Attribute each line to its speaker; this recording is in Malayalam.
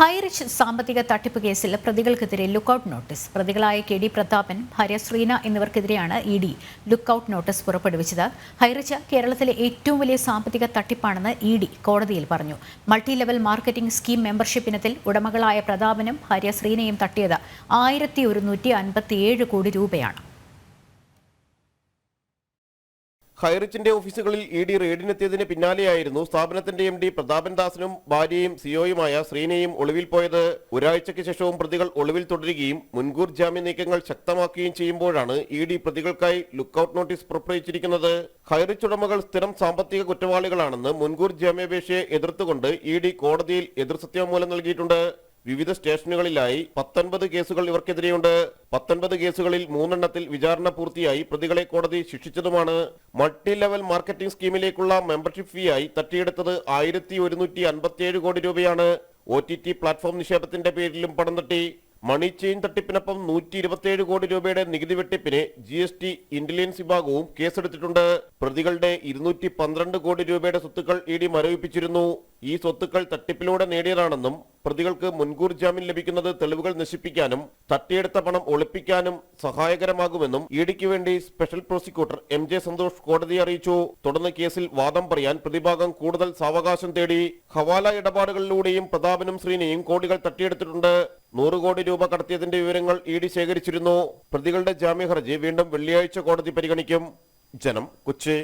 Speaker 1: ഹൈറിച്ച് സാമ്പത്തിക തട്ടിപ്പ് കേസിൽ പ്രതികൾക്കെതിരെ ലുക്കൌട്ട് നോട്ടീസ്. പ്രതികളായ കെ ഡി പ്രതാപൻ ഭാര്യ ശ്രീന എന്നിവർക്കെതിരെയാണ് ഇ ഡി ലുക്കൌട്ട് നോട്ടീസ് പുറപ്പെടുവിച്ചത്. ഹൈറിച്ച് കേരളത്തിലെ ഏറ്റവും വലിയ സാമ്പത്തിക തട്ടിപ്പാണെന്ന് ഇ ഡി കോടതിയിൽ പറഞ്ഞു. Multi level marketing scheme membership ഇനത്തിൽ ഉടമകളായ പ്രതാപനും ഭാര്യ ശ്രീനയും തട്ടിയത് ആയിരത്തി ഒരുന്നൂറ്റി അൻപത്തിയേഴ് കോടി രൂപയാണ്.
Speaker 2: ഹൈറിച്ചിന്റെ ഓഫീസുകളിൽ ഇ ഡി റെയ്ഡിനെത്തിയതിന് പിന്നാലെയായിരുന്നു സ്ഥാപനത്തിന്റെ എം ഡി പ്രതാപൻ ദാസിനും ഭാര്യയും സിഒയുമായ ശ്രീനയും ഒളിവിൽ പോയത്. ഒരാഴ്ചയ്ക്ക് ശേഷവും പ്രതികൾ ഒളിവിൽ തുടരുകയും മുൻകൂർ ജാമ്യ നീക്കങ്ങൾ ശക്തമാക്കുകയും ചെയ്യുമ്പോഴാണ് ഇ ഡി പ്രതികൾക്കായി ലുക്കൌട്ട് നോട്ടീസ് പുറപ്പെടുവിച്ചിരിക്കുന്നത്. ഹൈറിച്ച് ഉടമകൾ സ്ഥിരം സാമ്പത്തിക കുറ്റവാളികളാണെന്ന് മുൻകൂർ ജാമ്യാപേക്ഷയെ എതിർത്തുകൊണ്ട് ഇ ഡി കോടതിയിൽ എതിർസത്യവാങ്മൂലം നൽകിയിട്ടുണ്ട്. വിവിധ സ്റ്റേഷനുകളിലായി പത്തൊൻപത് കേസുകൾ ഇവർക്കെതിരെയുണ്ട്. പത്തൊൻപത് കേസുകളിൽ മൂന്നെണ്ണത്തിൽ വിചാരണ പൂർത്തിയായി. പ്രതികളെ കോടതി ശിക്ഷിച്ചതുമാണ്. മൾട്ടി ലെവൽ മാർക്കറ്റിംഗ് സ്കീമിലേക്കുള്ള മെമ്പർഷിപ്പ് ഫീ ആയി തട്ടിയെടുത്തത് ആയിരത്തി കോടി രൂപയാണ്. ഒ ടി ടി പ്ലാറ്റ്ഫോം നിക്ഷേപത്തിന്റെ പേരിലും പണം തട്ടി. മണി ചെയിൻ തട്ടിപ്പിനൊപ്പം നൂറ്റി ഇരുപത്തിയേഴ് കോടി രൂപയുടെ നികുതി വെട്ടിപ്പിന് ജി എസ് ടി ഇന്റലിജൻസ് വിഭാഗവും കേസെടുത്തിട്ടുണ്ട്. പ്രതികളുടെ ഇരുന്നൂറ്റി പന്ത്രണ്ട് കോടി രൂപയുടെ സ്വത്തുക്കൾ ഇ ഡി മരവിപ്പിച്ചിരുന്നു. ഈ സ്വത്തുക്കൾ തട്ടിപ്പിലൂടെ നേടിയതാണെന്നും പ്രതികൾക്ക് മുൻകൂർ ജാമ്യം ലഭിക്കുന്നത് തെളിവുകൾ നശിപ്പിക്കാനും തട്ടിയെടുത്ത പണം ഒളിപ്പിക്കാനും സഹായകരമാകുമെന്നും ഇ ഡിക്ക് വേണ്ടി special prosecutor M J Santhosh കോടതിയെ അറിയിച്ചു. തുടർന്ന് കേസിൽ വാദം പറയാൻ പ്രതിഭാഗം കൂടുതൽ സാവകാശം തേടി. ഹവാല ഇടപാടുകളിലൂടെയും പ്രതാപനും ശ്രീനെയും കോടികൾ തട്ടിയെടുത്തിട്ടുണ്ട്. നൂറ് കോടി രൂപ കടത്തിയതിന്റെ വിവരങ്ങൾ ഇ ഡി ശേഖരിച്ചിരുന്നു. പ്രതികളുടെ ജാമ്യ ഹർജി വീണ്ടും വെള്ളിയാഴ്ച കോടതി പരിഗണിക്കും. ജനം കൊച്ചി.